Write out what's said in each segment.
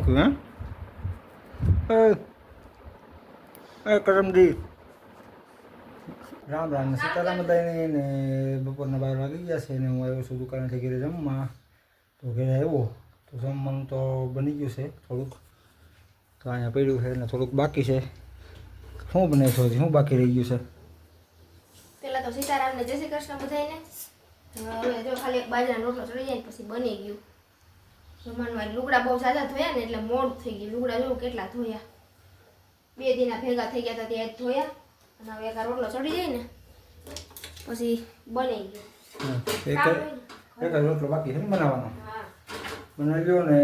શું હે એ એ કરમજી રામ રામ સીતારામ બધાને ને બપોરના બાર વાગી ગયા છે ને હું આવ્યો છું દુકાનેથી ઘરે જમવા તો ઘરે આવ્યો તો જમવાનું તો બની ગયું છે થોડુંક તો અહીંયા પડ્યું છે ને થોડુંક બાકી છે શું બને છે હજી? શું બાકી રહી ગયું છે પેલા તો સીતારામને જય શ્રી કૃષ્ણ બધાયને હવે જો ખાલી એક બાજરાનો રોટલો ચડી જાય પછી બની ગયું જમવાનું લુગડા બહુ સાજા ધોયા ને એટલે મોડ થઈ ગયું. લુગડા જો કેટલા ધોયા. બે દિના ભેગા થઈ ગયા હતા ત્યાં ધોયા. અને હવે એક રોટલો ચડી જાય ને પછી બની ગયો. એક રોટલો બાકી છે બનાવવાનો. બનાવી ગયો ને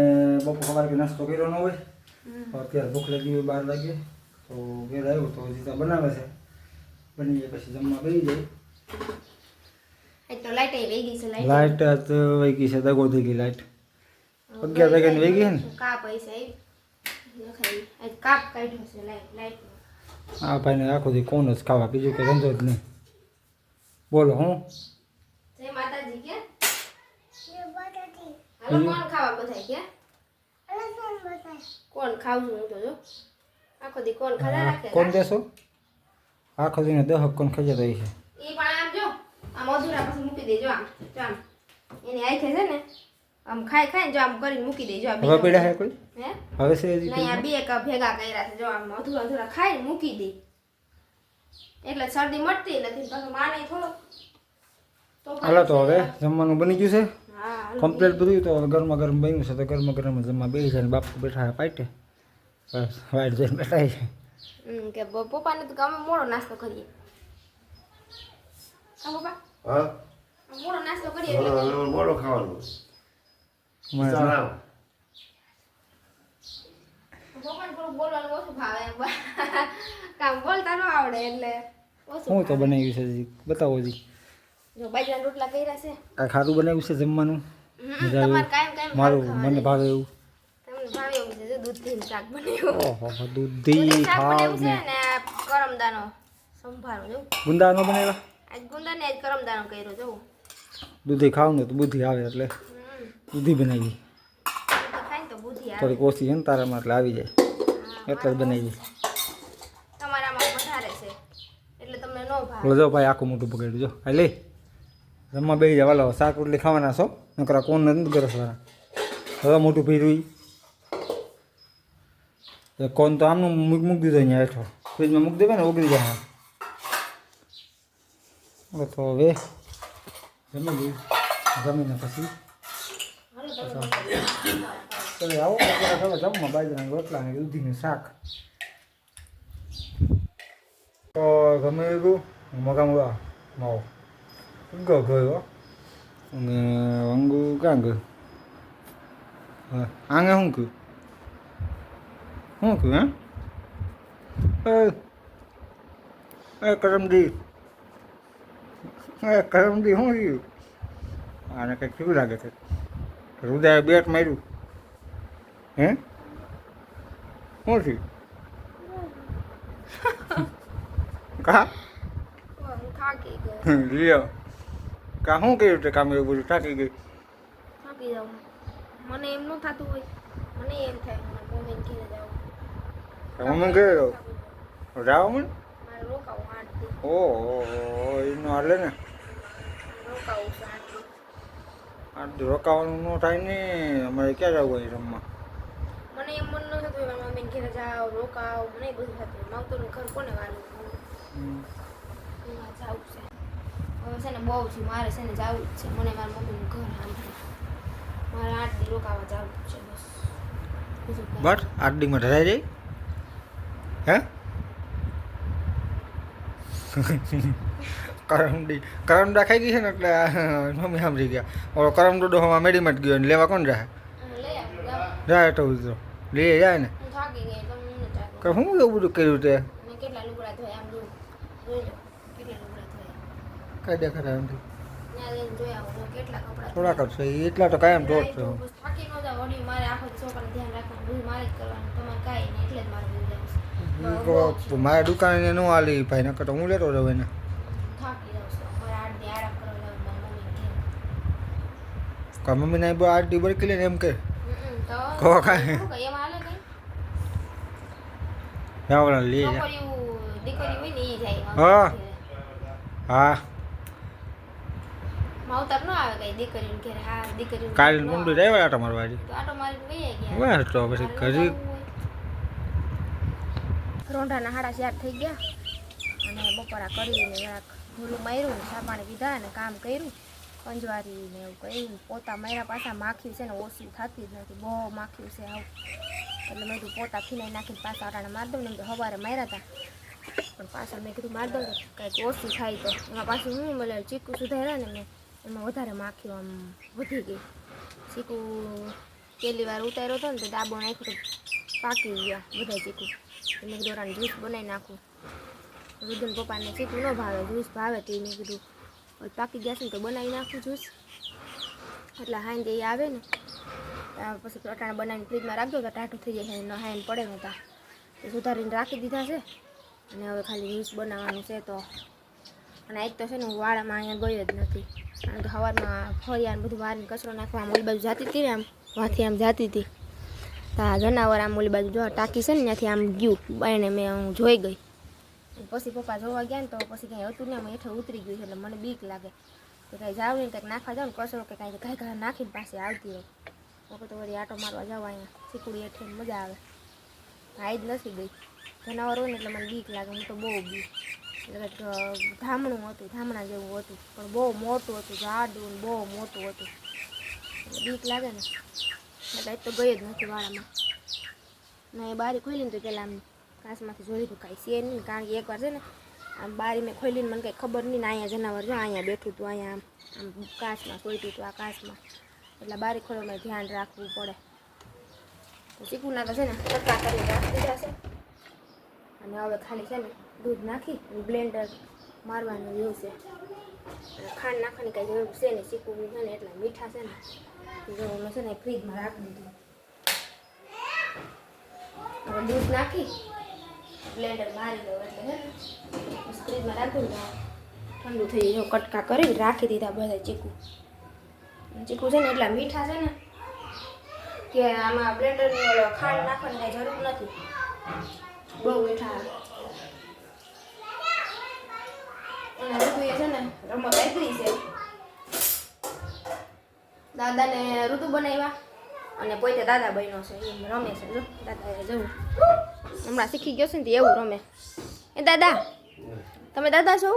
બપોર સવારે કે નાસ્તો કર્યો ન હોય. અત્યારે ભૂખ લાગી હોય બાર વાગે. તો ઘેર આવ્યો તો હજી બનાવે છે. બની જાય પછી જમવા બની જાય. લાઈટ વહી ગઈ છે લાઈટ. લાઇટ વહી ગઈ છે દગો થઈ ગઈ લાઇટ અગિયાર વાગ્યાની વહી ગઈ ને? કાપ આવી કાપ કાઢ્યું છે લાઈટ આ ભાઈને આખો દી કોણ જ ખાવા બીજું કે ધંધો જ નહીં. બોલો હું? જય માતાજી કે કોણ ખાવા બધા કે કોણ ખાવું હું તો જો. આખો દી કોણ ખાધા રાખે? કોણ દેશો? આખો દીને દહક કોણ ખાઈ જતો છે એ પણ આમ જો આ અધૂરા પછી મૂકી દેજો આમ. જો આમ. એની છે ને આમ ખાઈ ખાઈ જો આમ કરીને મૂકી દેજો આ બે હવે પડ્યા હે કોઈ? હે? હવે છે હજી નહીં આ બે કપ ભેગા કર્યા છે. જો આમ અધૂરા અધૂરા ખાઈ મૂકી દે. એટલે શરદી મટતી નથી પાછું માને થોડો તો હાલો તો હવે જમવાનું બની ગયું છે. કમ્પ્લીટ બધું તો હવે ગરમા ગરમ બન્યું છે. તો ગરમા ગરમ જમવા બેસી જાય ને બાપુ બેઠા પાટે બસ વાઈટ જઈને બેઠા છે હમ, કે પપ્પાને તો અમે મોડો નાસ્તો કરીએ. હા પપ્પા? હા? મોડો નાસ્તો કરીએ મોડો ખાવાનું. શું તો બનાવ્યું છે હજી? બતાવો હજી. જો બાજરાના રોટલા કર્યા છે. આ ખારું બનાવ્યું છે જમવાનું? મારું મને ભાવે એવું. તમને ભાવે એવું છે જો દૂધથી શાક બનાવ્યું. ઓહો દૂધથી ખાવ ને. કરમદાનો સંભારો જો. ગુંદા બનાવ્યા? આજ ગુંદાને આજ કરમદાનો કર્યો જો. દૂધી ખાવ ને તો બુદ્ધિ આવે એટલે. દૂધી બનાવી. થોડીક ઓછી છે ને તારામાં એટલે આવી જાય. એટલે જ બનાવી જો ભાઈ આખું મોટું પકડ્યું જો હા લે. જમવા બેસી જાય વાલો શાક રોટલી ખાવાના છો? નકરા કોણ નથી ગરસવાના હવે મોટું ભીરું એ કોન તો આમનું મૂક મૂકી દીધો અહીંયા હેઠો. ફ્રીજમાં મૂકી દેવાય ને ઓગળી જાય તો હવે જમી લઈએ. જમીને પછી હાલો તમે તમે આવો અત્યારે હવે જમવા બાજરાના રોટલા ને દૂધીનું શાક તો ગમે એવું મગા મગા માવો ગયો ગયો અને વાંગુ ક્યાં ગયું હા આંગે શું કહ્યું શું કહ્યું હે એ એ કરમજી એ કરમજી શું થયું આને કંઈક કેવું લાગે છે હૃદય બેટ માર્યું હે શું થયું કા હું થાકી ગયો લ્યો કા શું કર્યું તે કામ એવું બધું થાકી ગઈ થાકી જાઉં મને એમ ન થતું હોય મને એમ થાય મારે મમ્મીને ઘેરે જાઉં મમ્મી ગયો જાઓ મને મારે રોકાવું આઠ દી ઓહો એનું હાલે ને રોકાવું છે આઠ દી આ રોકાવાનું ન થાય ને અમારે ક્યાં જવું હોય રમવા? મને એમ મન ન થતું મારા મમ્મીને ઘેરે જાઓ રોકાવ મને બધું થતું માવતરનું ઘર કોને વાલું? જાવું છે. હવે છે ને બહુ છે મારે છે ને જવું જ છે. મને મારા મમ્મીનું ઘર આમ મારે આઠ દી રોકાવા જાવું છે બસ. બટ બસ આઠ દીમાં ઢરાઈ જાય હે? કરમડી કરમડા ખાઈ ગઈ છે ને એટલે મમ્મી સાંભળી ગયા. ઓલો કરમડો ડોહામાં જ ગયો ને લેવા કોણ રહે. જાય તો ઉતરો. લઈ જાય ને. કે હું એવું બધું કર્યું તે? કઈ દે ખરા એમ થોડા છે એટલા તો કાયમ ટોટ છે. મારા દુકાને ન આલી ભાઈ નકર તો હું લેતો જાઉં એને થાકી જાઉં છું મારે આઠ દી આરામ મારી મમ્મી ઘેર કા મમ્મીને બરકી લે એમ કે કહો કાંઈ. જાવડા લઈ ને જાય હા. હા માવતર ન આવે કઈ દીકરીને ઘેરે હા દીકરીને કાલે ન મુંડું. જાય આટા ગયા બસ તો પછી ઘરે રોંઢાના હાડા ચાર થઈ ગયા અને બપોરા કરીને જરાક ધૂલું માર્યું ને ચા અને કામ કર્યું કંજવારી ને એવું કર્યું પોતા મારા પાછા માખ્યું છે ને ઓછું થતી જ નથી. બહુ માખ્યું છે આવું. એટલે મેં કીધું પોતા ખીનાઈ નાખીને પાછા અટાણે મારી દઉં ને એમ સવારે માર્યા હતા પણ પાછા મેં કીધું મારી દઉં કાંઈક ઓછું થાય તો. એમાં પાછું હું બોલે ચીકુ સુધાર્યા ને મેં, એમાં વધારે માખ્યું આમ વધી ગઈ. ચીકુ પહેલી વાર ઉતાર્યો હતો ને તો ડાબો નાખ્યો પાકી ગયા બધા ચીકુ. મેં કીધું જ્યુસ બનાવી નાખું. રુદન પપ્પાને ચીકુ ન ભાવે જ્યુસ ભાવે તો મેં કીધું પાકી ગયા છે ને તો બનાવી નાખું જ્યુસ એટલે હાઈન એ આવે ને પછી અટાણા બનાવીને ફ્રીજમાં રાખજો તો ટાટું થઈ જાય, ન હાઈન પડે નહોતા તા. સુધારીને રાખી દીધા છે. અને હવે ખાલી જ્યુસ બનાવવાનું છે તો. અને આજ તો છે ને હું વાળામાં અહીંયા ગઈ જ નથી. કારણ કે સવારમાં ફરિયાને બધું વારીને કચરો નાખવા ઓલી બાજુ જતી હતી ને આમ, વાથી આમ જતી હતી. તો આ જનાવર આમ ઓલી બાજુ જો ટાંકી છે ને ત્યાંથી આમ ગયું એને મેં હું જોઈ ગઈ. પછી પપ્પા જોવા ગયા ને તો પછી કાંઈ હતું ને હેઠે ઉતરી ગયું એટલે મને બીક લાગે. તો કાંઈ જાવ ને કંઈક નાખવા જાવ ને કચરો કે કાંઈ કાંઈ કાંઈ નાખીને પાસે આવતી હોય વખત તો વળી આટો મારવા જાવ અહીંયા ચીકુડી હેઠે મજા આવે. હા જ નથી ગઈ. જનાવર હોય ને એટલે મને બીક લાગે, હું તો બહુ બીક. એટલે ધામણું હતું, ધામણા જેવું હતું, પણ બહુ મોટું હતું, જાડું ને બહુ મોટું હતું. બીક લાગે ને. એટલે તો ગઈ જ નથી વાળામાં. ના એ બારી ખોલીને તો પેલા આમ કાચમાંથી જોઈ લીધું કાંઈ છે નહીં, કારણ કે એકવાર છે ને, આમ બારી મેં ખોલીને મને કંઈ ખબર નહીં ને અહીંયા જનાવર જો અહીંયા બેઠું હતું, અહીંયા આમ આમ કાચમાં સોઈતું હતું આ કાચમાં એટલે બારી ખોલવામાં ધ્યાન રાખવું પડે. તો ચીકુના તો છે ને કટકા કરી રાખી દીધા છે. અને હવે ખાલી છે ને દૂધ નાખી અને બ્લેન્ડર મારવાનું એવું છે. ખાંડ નાખવાની કાંઈ જરૂર છે નહીં ચીકુ છે ને એટલા મીઠા છે ને. જો મેં છે ને ફ્રીજમાં રાખી દીધું. હવે દૂધ નાખી બ્લેન્ડર મારી દઉં એટલે બસ ફ્રીજમાં રાખું ને ઠંડુ થઈ જાય. કટકા કરી રાખી દીધા બધા ચીકુ. ચીકુ છે ને એટલા મીઠા છે ને કે આમાં બ્લેન્ડરની ખાંડ નાખવાની કાંઈ જરૂર નથી. બહુ મીઠા અને ઋતુએ છે ને રમત આપી છે. દાદાને ઋતુ બનાવ્યા અને પોતે દાદા બન્યો છે. એમ રમે છે. જો દાદા જવું. હમણાં શીખી ગયો છે ને એવું રમે. એ દાદા, તમે દાદા છો?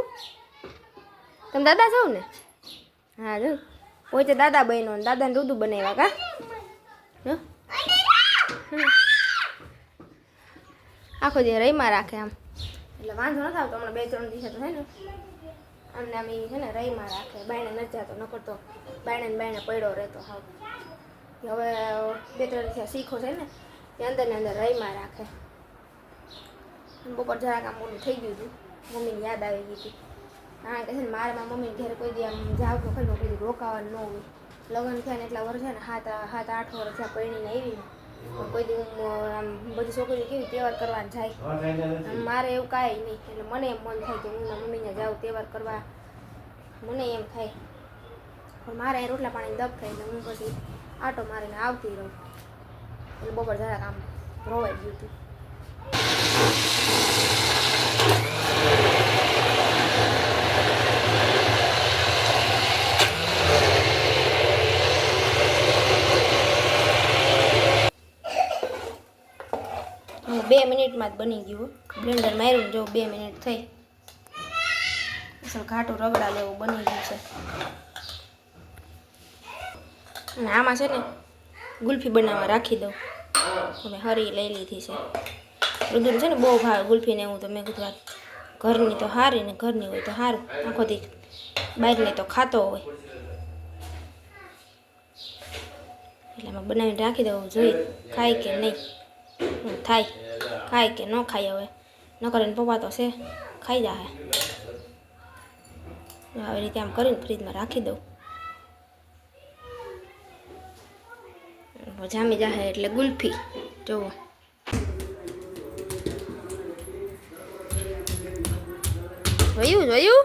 તમે દાદા છો ને? હા, જો. તો દાદા બહેનો દાદાને રુદુ બનાવ્યા કા. આખો જે રહીમાં રાખે આમ. એટલે વાંધો નથી આવતો, હમણાં બે ત્રણ દિવસે તો છે ને. આમને આમ એ છે ને રહીમાં રાખે. બાયણે નથી જતો, ન કરતો. બાયણે બાયણે પડ્યો રહેતો હાવ. હવે બે ત્રણ દિવસે શીખો છે ને અંદર ને અંદર રહીમાં રાખે. બપોર જરાક આમ ઓલું થઈ ગયું હતું મમ્મીને યાદ આવી ગઈ હતી. કારણ કે છે ને મારે મમ્મીને ઘેર કોઈ દી આમ જાવ તો ખરી કોઈ રોકાવાનું ન હોય. લગ્ન થયા ને એટલા વર્ષ છે ને સાત સાત, આઠ વર્ષ થયા પરણીને આવી ને. કોઈ દી આમ બધી છોકરીઓ કેવી તહેવાર કરવાની જાય. મારે એવું કાંઈ નહીં. એટલે મને એમ મન થાય કે હું મમ્મીને જાઉં તહેવાર કરવા. મને એમ થાય. પણ મારે રોટલા પાણી દબ થાય એટલે હું પછી આટો મારીને આવતી રહું. એટલે બપોર જરાક આમ રોવાઈ ગયું હતું બે મિનિટમાં જ બની ગયું બ્લેન્ડર માર્યું જો બે મિનિટ થઈ. અસલ ઘાટું રગડા લેવું બની ગયું છે. અને આમાં છે ને ગુલ્ફી બનાવવા રાખી દઉં. હવે હરી લઈ લીધી છે. રુદુને છે ને બહુ ભાવે ગુલ્ફીને એવું તો મેં કીધું આ ઘરની તો સારી ને ઘરની હોય તો સારું આખો દી બહારની તો ખાતો હોય. એટલે આમાં બનાવીને રાખી દઉં જોઈએ. ખાય કે નહીં? હું થાય. ખાય કે ન ખાય હવે? ન કરીને પપ્પા તો છે, ખાઈ જાય આવી રીતે આમ કરીને ફ્રીજમાં રાખી દઉં. જામી જાહે એટલે ગુલ્ફી. જુઓ જોયું જોયું?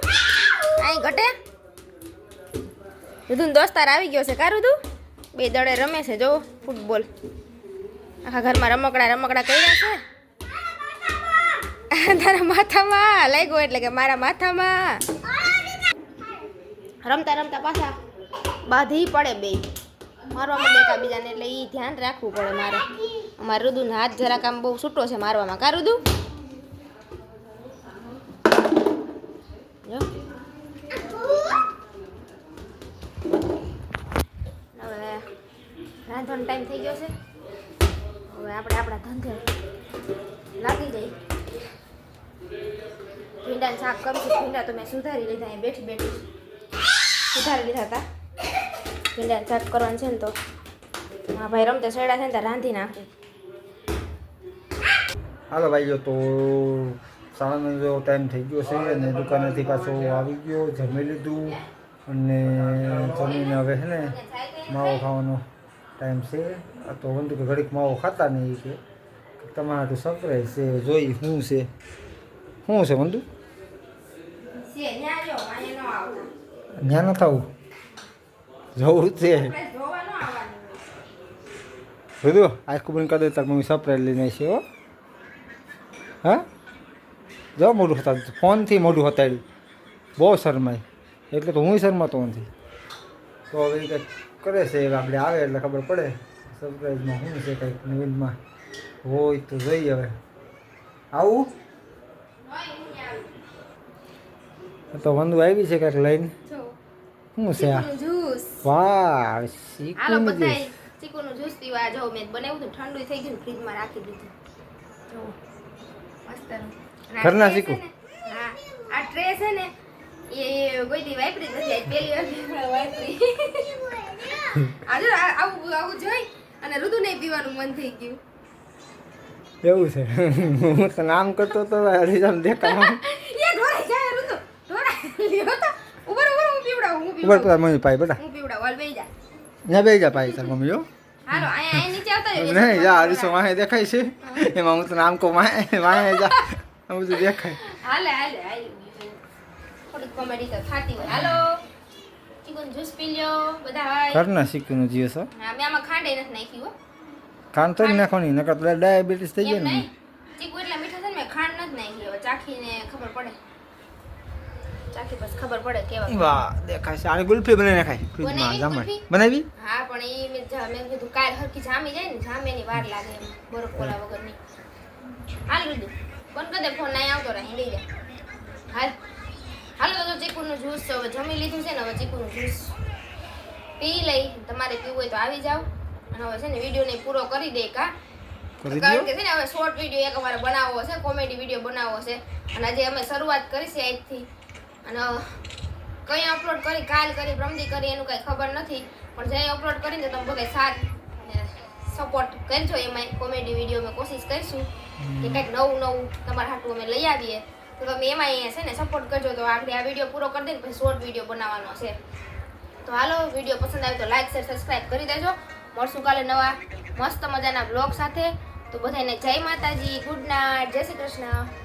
અહીં ઘટે. રુધુન દોસ્તાર આવી ગયો છે કારું તું બે દડે રમે છે, જોવો ફૂટબોલ આખા ઘરમાં રમકડા રમકડા કર્યા છે. તારા માથામાં લાગ્યો એટલે કે મારા માથામાં. રમતા રમતા પાછા બાંધી પડે બે. મારવા માંડે એકાબીજાને એટલે એ ધ્યાન રાખવું પડે મારે. અમારે રુદુને હાથ જરાક આમ બહુ છૂટો છે મારવામાં. કા રુદુ જો. હવે રાંધવાનો ટાઈમ થઈ ગયો છે હવે આપણે આપણા ધંધે લાગી જઈએ ભીંડાનું શાક કરશું ભીંડા તો મેં સુધારી લીધા, અહીં બેઠી બેઠી સુધારી લીધા હતા. પહેલાં શાક કરવાનું છે ને તો. હા, ભાઈ રમતે સડા છે ને ત્યાં રાંધી નાખું. હાલો ભાઈઓ તો શાળાનો જો ટાઈમ થઈ ગયો છે અને દુકાનેથી પાછો આવી ગયો, જમી લીધું અને જમીને હવે છે ને માવો ખાવાનો ટાઈમ છે. તો વંતુ કે ઘડીક માવો ખાતા નહીં કે. તમારા તો સરપ્રાઈઝ છે, જોઈ શું છે? શું છે વંતુ અહીંયા ન થવું જવું છે. બધું? આખું બંધ કરી દે તાર મમ્મી સરપ્રાઈઝ લઈને છે હો. હા? જો મોઢું હતા ફોનથી મોઢું હતાડ્યું બહુ શરમાય. એટલે તો હું શરમાતો નથી. તો હવે કંઈક કરે છે આપણે આવે એટલે ખબર પડે. સરપ્રાઈઝમાં શું છે કંઈક નવીનમાં. હોય તો જોઈએ હવે. આવું હોય હું ન્યા આવું. તો વંદુ આવી છે કંઈક લઈને? શું છે આ? ચીકુનું જ્યુસ. વાહ શીખવું બધાય ચીકુનું જ્યુસ પીવા જો મેં બનાવ્યું હતું ઠંડુ થઈ ગયું ફ્રીજમાં રાખી દીધું. જો મસ્ત ઘરના ચીકુ? હા આ ટ્રે છે ને એ વાપરી જ નથી આજ વાર મેં વાપરી. આ જો આવું આવું જોઈ અને ઋતુ નહીં પીવાનું મન થઈ ગયું. એવું છે. હું તો નામ કરતો તો હરીજામ દેખાય એ ઢોરાઈ જાય ઋતુ ઢોરાઈ લ્યો તો ઉપર ઉપર હું પીવડાવું હું ઉપર પીવડાવું મમ્મી પાઈ બેટા. હું પીવડાવ હાલ બેઈ જા. ત્યાં બે જા પાઈ તાર મમ્મી હો હાલો આયા નીચે આવતા નહીં જા હરીસો વાહે દેખાય છે? એમાં હું તો નામ કો વાહે વાહે જા. આ બધું દેખાય. હાલે હાલે હાલે. થોડીક કોમેડી તો થતી હોય. હાલો. ચિકન જ્યુસ પી લ્યો બધા હાય. ઘરના જીવ છો હા. મેં આમાં ખાંડ નથી નાખી હો. ખાંડ થોડી નાખવાની નકર તો ડાયાબિટીસ થઈ જાય ને. ચીકુ એટલા મીઠા છે ને મેં ખાંડ નથી નાખી ચાખીને ખબર પડે. ચાખી બસ ખબર પડે કેવા વાહ દેખાય છે. આને ગુલ્ફી બનાવીને ખાય. ફ્રીજમાં બનાવી જામણ બનાવી? હા પણ એ મેં મેં કીધું કાલ હરકી જામી જાય ને જામેની વાર લાગે એમ બરફ કોલા વગરની. હાલ લીધું બંધ કરી દે ફોન નહીં આવતો રહી લઈ જા હાલ. હાલો તો ચીકુનું જ્યુસ હવે જમી લીધું છે ને હવે ચીકુનું જ્યુસ પી લઈ. તમારે પીવું હોય તો આવી જાઓ. અને હવે છે ને વિડીયોને પૂરો કરી દે કા કારણ કે છે ને હવે શોર્ટ વીડિયો એક અમારે બનાવવો છે કોમેડી વીડિયો બનાવવો છે. અને આજે અમે શરૂઆત કરી છે આજથી અને કંઈ અપલોડ કરી કાલ કરી પ્રમદી કરી એનું કંઈ ખબર નથી. પણ જે અપલોડ કરીને તમે બધા સાથ સપોર્ટ કરજો એમાં કોમેડી વીડિયો અમે કોશિશ કરીશું કે કંઈક નવું નવું તમારા હાટું અમે લઈ આવીએ. તો તમે એમાં અહીંયા છે ને સપોર્ટ કરજો. તો આપણે આ વીડિયો પૂરો કરી દઈએ ને પછી શોર્ટ વીડિયો બનાવવાનો છે. તો હાલો વીડિયો પસંદ આવે તો લાઈક શેર સબસ્ક્રાઈબ કરી દેજો. મળશું કાલે નવા મસ્ત મજાના બ્લોગ સાથે. તો બધાને જય માતાજી. ગુડ નાઇટ જય શ્રી કૃષ્ણ.